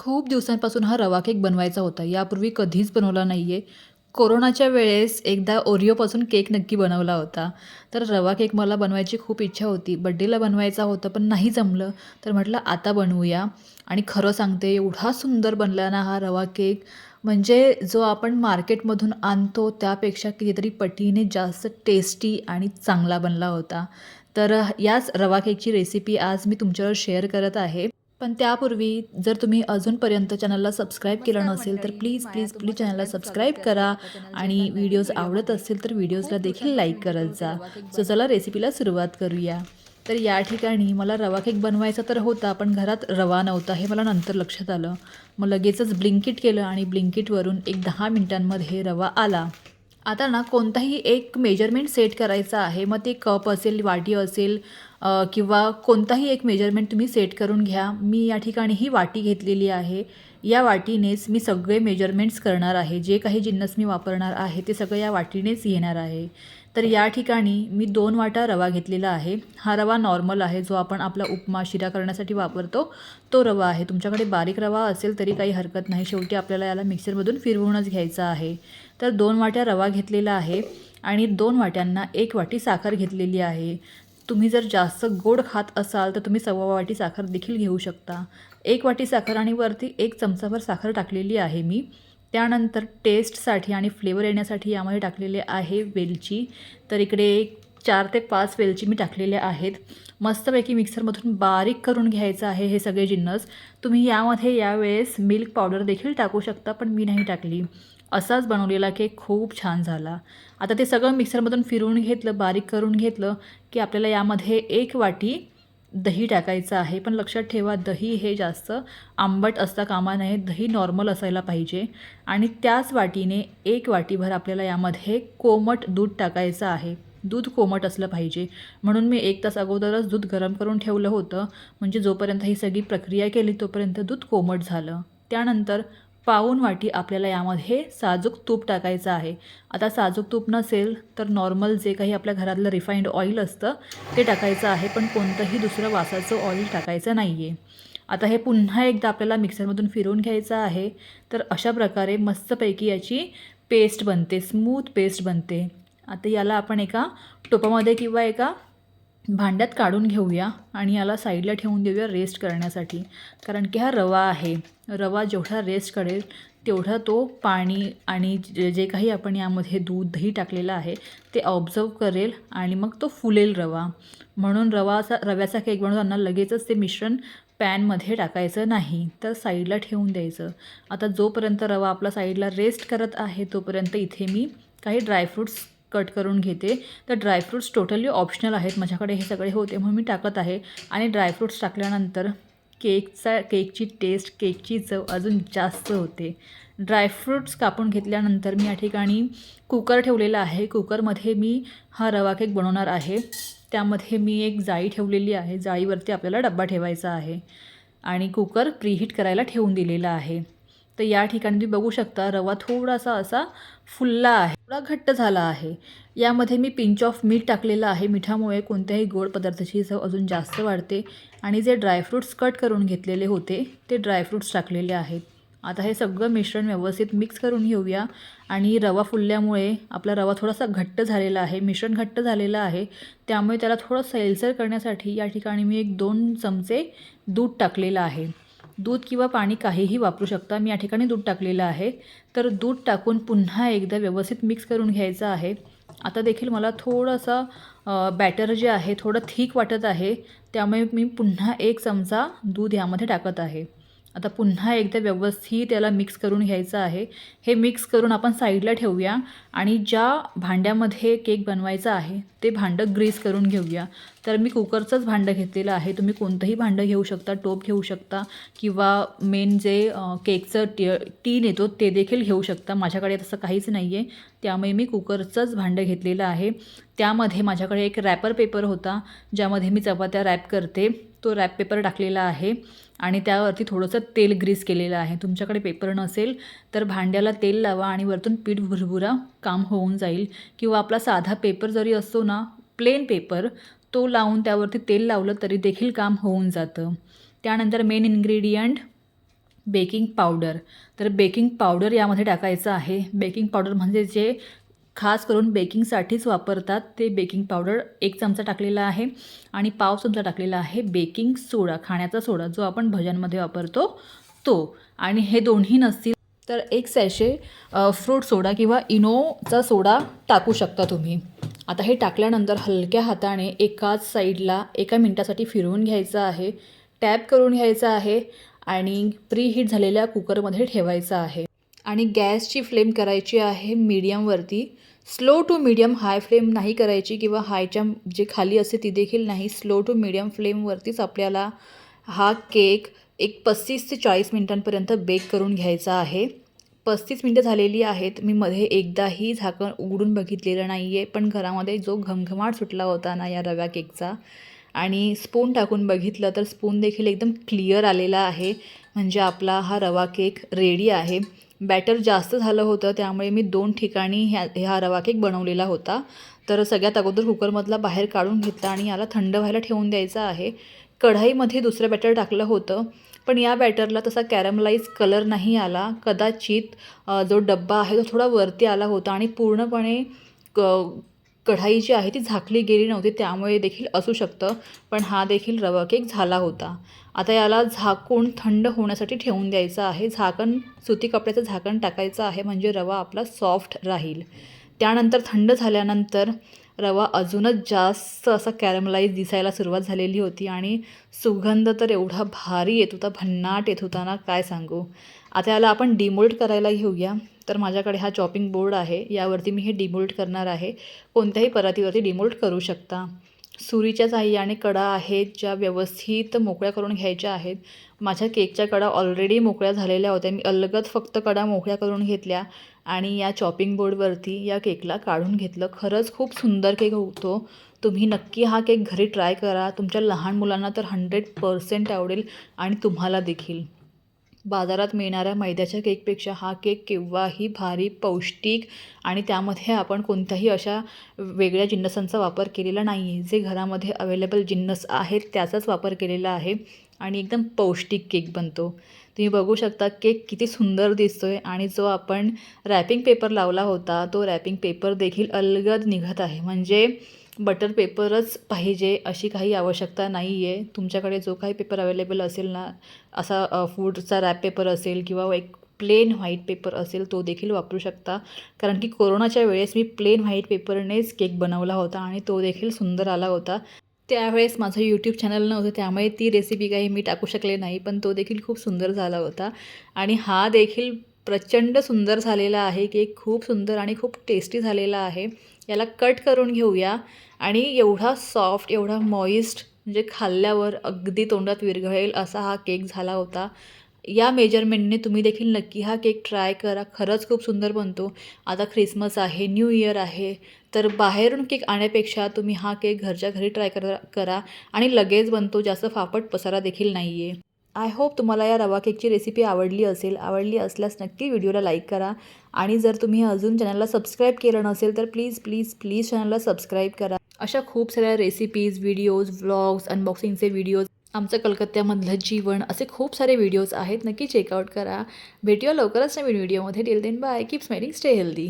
खूप दिवसांपासून हा रवा केक बनवायचा होता. यापूर्वी कधीच बनवला नाही आहे कोरोनाच्या वेळेस एकदा ओरिओपासून केक नक्की बनवला होता. तर रवा केक मला बनवायची खूप इच्छा होती. बड्डेला बनवायचा होता पण नाही जमलं. तर म्हटलं आता बनवूया. आणि खरं सांगते एवढा सुंदर बनला ना हा रवा केक. म्हणजे जो आपण मार्केटमधून आणतो त्यापेक्षा कितीतरी पटीने जास्त टेस्टी आणि चांगला बनला होता. तर याच रवा केकची रेसिपी आज मी तुमच्यावर शेअर करत आहे. पण त्यापूर्वी जर तुम्ही अजूनपर्यंत चॅनलला सबस्क्राईब केलं नसेल तर प्लीज प्लीज प्लीज चॅनलला सबस्क्राईब करा. आणि व्हिडिओज आवडत असतील तर व्हिडिओजला देखील लाईक करत जा. सो चला रेसिपीला सुरुवात करूया. तर या ठिकाणी मला रवा केक बनवायचा तर होता पण घरात रवा नव्हता हे मला नंतर लक्षात आलं. मग लगेचच ब्लिंकिट केलं आणि ब्लिंकिटवरून एक दहा मिनटांमध्ये रवा आला. आता ना कोणताही एक मेजरमेंट सेट करायचा आहे मग ते कप असेल वाटी असेल किंवा कोणताही एक मेजरमेंट तुम्ही सेट करून घ्या. मी या ठिकाणी ही वाटी घेतलेली आहे. या वाटीनेच मी सगळे मेजरमेंट्स करणार आहे. जे काही जिन्नस मी वापरणार आहे ते सगळं या वाटीनेच घेणार आहे. तर या ठिकाणी मी दोन वाटा रवा घेतलेला आहे. हा रवा नॉर्मल आहे जो आपण आपला उपमा शिरा करण्यासाठी वापरतो. तो रवा आहे. तुमच्याकडे बारीक रवा असेल तरी काही हरकत नाही. शेवटी आपल्याला याला मिक्सरमधून फिरवूनच घ्यायचा आहे. तर दोन वाट्या रवा घेतलेला आहे आणि दोन वाट्यांना एक वाटी साखर घेतलेली आहे. तुम्ही जर जास्त गोड खात असाल तर तुम्ही सव्वा वाटी साखर देखील घेऊ शकता. एक वाटी साखर आणि वरती एक चमचाभर साखर टाकलेली आहे मी. त्यानंतर टेस्टसाठी आणि फ्लेवर येण्यासाठी यामध्ये टाकलेले आहे वेलची. तर इकडे एक चार ते पाच वेलची मी टाकलेल्या आहेत. मस्तपैकी मिक्सरमधून बारीक करून घ्यायचं आहे हे सगळे जिन्नस. तुम्ही यामध्ये यावेळेस मिल्क पावडर देखील टाकू शकता पण मी नाही टाकली. असाच बनवलेला केक खूप छान झाला. आता ते सगळं मिक्सरमधून फिरवून घेतलं बारीक करून घेतलं की आपल्याला यामध्ये एक वाटी दही टाकायचं आहे. पण लक्षात ठेवा दही हे जास्त आंबट असता कामा नये दही नॉर्मल असायला पाहिजे. आणि त्याच वाटीने एक वाटीभर आपल्याला यामध्ये कोमट दूध टाकायचं आहे. दूध कोमट असलं पाहिजे. म्हणून मी एक तास अगोदरच दूध गरम करून ठेवलं होतं. म्हणजे जोपर्यंत ही सगळी प्रक्रिया केली तोपर्यंत दूध कोमट झालं. त्यानंतर पाऊण वाटी आपल्याला यामध्ये साजूक तूप टाकायचं आहे. आता साजूक तूप नसेल तर नॉर्मल जे काही आपल्या घरातलं रिफाईंड ऑइल असतं ते टाकायचं आहे पण कोणतंही दुसरं वासाचं ऑइल टाकायचं नाही आहे आता हे पुन्हा एकदा आपल्याला मिक्सरमधून फिरवून घ्यायचं आहे तर अशा प्रकारे मस्तपैकी याची पेस्ट बनते स्मूथ पेस्ट बनते. आता याला आपण एका टोपामध्ये किंवा एका भांड्यात काढून घेऊया आणि याला साईडला ठेवून देऊया रेस्ट करण्यासाठी. कारण की हा रवा आहे. रवा जेवढा रेस्ट करेल तेवढा तो पाणी आणि जे जे काही आपण यामध्ये दूध दही टाकलेलं आहे ते ऑब्झर्व करेल आणि मग तो फुलेल रवा. म्हणून रवाचा रव्याचा केक बनवताना लगेचच ते मिश्रण पॅनमध्ये टाकायचं नाही तर साईडला ठेवून द्यायचं. आता जोपर्यंत रवा आपला साईडला रेस्ट करत आहे तोपर्यंत इथे मी काही ड्रायफ्रूट्स कट करून घेते. तर ड्रायफ्रूट्स टोटली ऑप्शनल आहेत. माझ्याकडे हे सगळे होते म्हणून मी टाकत आहे. आणि ड्रायफ्रूट्स टाकल्यानंतर केकचा केकची टेस्ट केकची चव अजून जास्त होते. ड्रायफ्रूट्स कापून घेतल्यानंतर मी या ठिकाणी कुकर ठेवलेला आहे. कुकरमध्ये मी हा रवा केक बनवणार आहे. त्यामध्ये मी एक जाळी ठेवलेली आहे. जाळीवरती आपल्याला डब्बा ठेवायचा आहे. आणि कुकर प्रीहीट करायला ठेवून दिलेला आहे. तर या ठिकाणी तुम्ही बघू शकता रवा थोडासा असा फुलला आहे. थोडा घट्ट झाला आहे. यामध्ये मी पिंच ऑफ मीठ टाकलेलं आहे. मिठामुळे कोणत्याही गोड पदार्थाची चव अजून जास्त वाढते आणि जे ड्रायफ्रूट्स कट करून घेतलेले होते ते ड्रायफ्रूट्स टाकलेले आहेत. आता हे सगळं मिश्रण व्यवस्थित मिक्स करून घेऊया आणि रवा फुलल्यामुळे आपला रवा थोडासा घट्ट झालेला आहे मिश्रण घट्ट झालेलं आहे. त्यामुळे त्याला थोडं सैलसर करण्यासाठी या ठिकाणी मी एक दोन चमचे दूध टाकलेलं आहे. दूध किंवा पाणी काहीही वापरू शकता. मी या ठिकाणी दूध टाकलेलं आहे. तर दूध टाकून पुन्हा एकदा व्यवस्थित मिक्स करून घ्यायचं आहे. आता देखील मला थोडंसं बॅटर जे आहे थोडं थिक वाटत आहे. त्यामुळे मी पुन्हा एक चमचा दूध यामध्ये टाकत आहे. आता पुन्हा एकदा व्यवस्थित त्याला मिक्स करून घ्यायचं आहे. हे मिक्स करून आपण साईडला ठेवूया आणि ज्या भांड्यामध्ये केक बनवायचा आहे ते भांडं ग्रीस करून घेऊया. तर मी कुकरचंच भांडं घेतलेलं आहे. तुम्ही कोणतंही भांडं घेऊ शकता टोप घेऊ शकता किंवा मेन जे केकचं टी टीन येतो ते देखील घेऊ शकता. माझ्याकडे तसं काहीच नाही आहे त्यामुळे मी कुकरचंच भांडं घेतलेलं आहे. त्यामध्ये माझ्याकडे एक रॅपर पेपर होता ज्यामध्ये मी चपात्या रॅप करते. तो रॅप पेपर टाकलेला आहे आणि त्यावरती थोडंसं तेल ग्रीस केलेलं आहे. तुमच्याकडे पेपर नसेल तर भांड्याला तेल लावा आणि वरतून पीठ भुरभुरा काम होऊन जाईल. किंवा आपला साधा पेपर जरी असतो ना प्लेन पेपर तो लावून त्यावरती तेल लावलं तरी देखील काम होऊन जातं. त्यानंतर मेन इन्ग्रेडियंट बेकिंग पावडर तर बेकिंग पावडर यामध्ये टाकायचं आहे. बेकिंग पावडर म्हणजे जे खास करून बेकिंगसाठीच वापरतात ते बेकिंग पावडर एक चमचा टाकलेला आहे आणि पाव चमचा टाकलेला आहे बेकिंग सोडा खाण्याचा सोडा जो आपण भज्यांमध्ये वापरतो तो. आणि हे दोन्ही नसतील तर एक सॅशे फ्रूट सोडा किंवा इनोचा सोडा टाकू शकता तुम्ही. आता हे टाकल्यानंतर हलक्या हाताने एकाच साईडला एका मिनटासाठी फिरवून घ्यायचं आहे टॅप करून घ्यायचं आहे आणि प्रीहीट झालेल्या कुकरमध्ये ठेवायचं आहे. आणि गॅसची फ्लेम करायची आहे मीडियमवरती. Slow to medium high flame नाही करायची किंवा हायच्या जे खाली असते ती देखील नाही. स्लो टू मीडियम फ्लेमवरतीच आपल्याला हा केक एक पस्तीस ते चाळीस मिनटांपर्यंत बेक करून घ्यायचा आहे. पस्तीस मिनटं झालेली आहेत. मी मध्ये एकदाही झाकण उघडून बघितलेलं नाही आहे पण घरामध्ये जो घमघमाट सुटला होता ना या रव्या केकचा आणि स्पून टाकून बघितलं तर स्पून देखील एकदम क्लिअर आलेला आहे. म्हणजे आपला हा रवा केक रेडी आहे. बॅटर जास्त झालं होतं त्यामुळे मी दोन ठिकाणी ह्या ह्या रवा केक बनवलेला होता. तर सगळ्यात अगोदर कुकरमधला बाहेर काढून घेतला आणि याला थंड व्हायला ठेवून द्यायचा आहे. कढाईमध्ये दुसरं बॅटर टाकलं होतं. पण या बॅटरला तसा कॅरमलाईज कलर नाही आला. कदाचित जो डब्बा आहे तो थोडा वरती आला होता आणि पूर्णपणे क कढाई जी आहे ती झाकली गेली नव्हती. त्यामुळे देखील असू शकतं पण हा देखील रवा केक झाला होता. आता याला झाकून थंड होण्यासाठी ठेवून द्यायचं आहे. झाकण सुती कपड्याचं झाकण टाकायचं आहे म्हणजे रवा आपला सॉफ्ट राहील. त्यानंतर थंड झाल्यानंतर रवा अजूनच जास्त असा कॅरमलाईज दिसायला सुरुवात झालेली होती आणि सुगंध तर एवढा भारी येत होता भन्नाट येत होता ना काय सांगू. आता याला आपण डिमोल्ट करायला घेऊया. तर माझ्याकडे हा चॉपिंग बोर्ड आहे. यावरती मी हे डिमोल्ट करणार आहे. कोणत्याही परातीवरती डिमोल्ट करू शकता. सुरीच्या साह्याने कडा आहेत ज्या व्यवस्थित मोकळ्या करून घ्यायच्या आहेत. माझ्या केकच्या कडा ऑलरेडी मोकळ्या झालेल्या होत्या. मी अलगत फक्त कडा मोकळ्या करून घेतल्या. आणि या चॉपिंग बोर्डवरती या केकला काढून घेतलं. खरंच खूप सुंदर केक होतो. तुम्ही नक्की हा केक घरी ट्राय करा. तुमच्या लहान मुलांना तर हंड्रेड पर्सेंट आवडेल आणि तुम्हाला देखील. बाजारात मिळणाऱ्या मैद्याच्या केकपेक्षा हा केक केव्हाही भारी पौष्टिक आणि त्यामध्ये आपण कोणत्याही अशा वेगळ्या जिन्नसांचा वापर केलेला नाही आहे जे घरामध्ये अवेलेबल जिन्नस आहेत त्याचाच वापर केलेला आहे आणि एकदम पौष्टिक केक बनतो. तुम्ही बघू शकता केक किती सुंदर दिसतो आहे आणि जो आपण रॅपिंग पेपर लावला होता तो रॅपिंग पेपर देखील अलगद निघत आहे. म्हणजे बटर पेपरच पाहिजे अशी काही आवश्यकता नाही आहे तुमच्याकडे जो काही पेपर अवेलेबल असेल ना असा फूडचा रॅप पेपर असेल किंवा एक प्लेन व्हाईट पेपर असेल तो देखील वापरू शकता. कारण की कोरोनाच्या वेळेस मी प्लेन व्हाईट पेपरनेच केक बनवला होता आणि तो देखील सुंदर आला होता. त्यावेळेस माझं यूट्यूब चॅनल नव्हतं त्यामुळे ती रेसिपी काही मी टाकू शकले नाही पण तो देखील खूप सुंदर झाला होता. आणि हा देखील प्रचंड सुंदर झालेला आहे केक खूप सुंदर आणि खूप टेस्टी झालेला आहे. याला कट करून घेऊया आणि एवढा सॉफ्ट एवढा मॉइस्ट म्हणजे खाल्ल्यावर अगदी तोंडात विरघळेल असा हा केक झाला होता. या मेजरमेंटने तुम्ही देखील नक्की हा केक ट्राय करा. खरंच खूप सुंदर बनतो. आता ख्रिसमस आहे न्यू इयर आहे तर बाहेरून केक आणण्यापेक्षा तुम्ही हा केक घरच्या घरी ट्राय करा करा आणि लगेच बनतो. जास्त फापट पसारा देखील नाही आहे आय होप तुम्हाला या रवा केकची रेसिपी आवडली असेल. आवडली असल्यास नक्की व्हिडिओला लाईक करा. आणि जर तुम्ही अजून चॅनलला सबस्क्राईब केलं नसेल तर प्लीज प्लीज प्लीज चॅनलला सबस्क्राईब करा. अशा खूप साऱ्या रेसिपीज व्हिडिओज व्लॉग्स अनबॉक्सिंगचे व्हिडिओज आमचं कलकत्त्यामधलं जीवन असे खूप सारे व्हिडिओज आहेत. नक्की चेकआउट करा. भेटूया लवकरच नवीन व्हिडिओमध्ये till then bye keep smiling stay healthy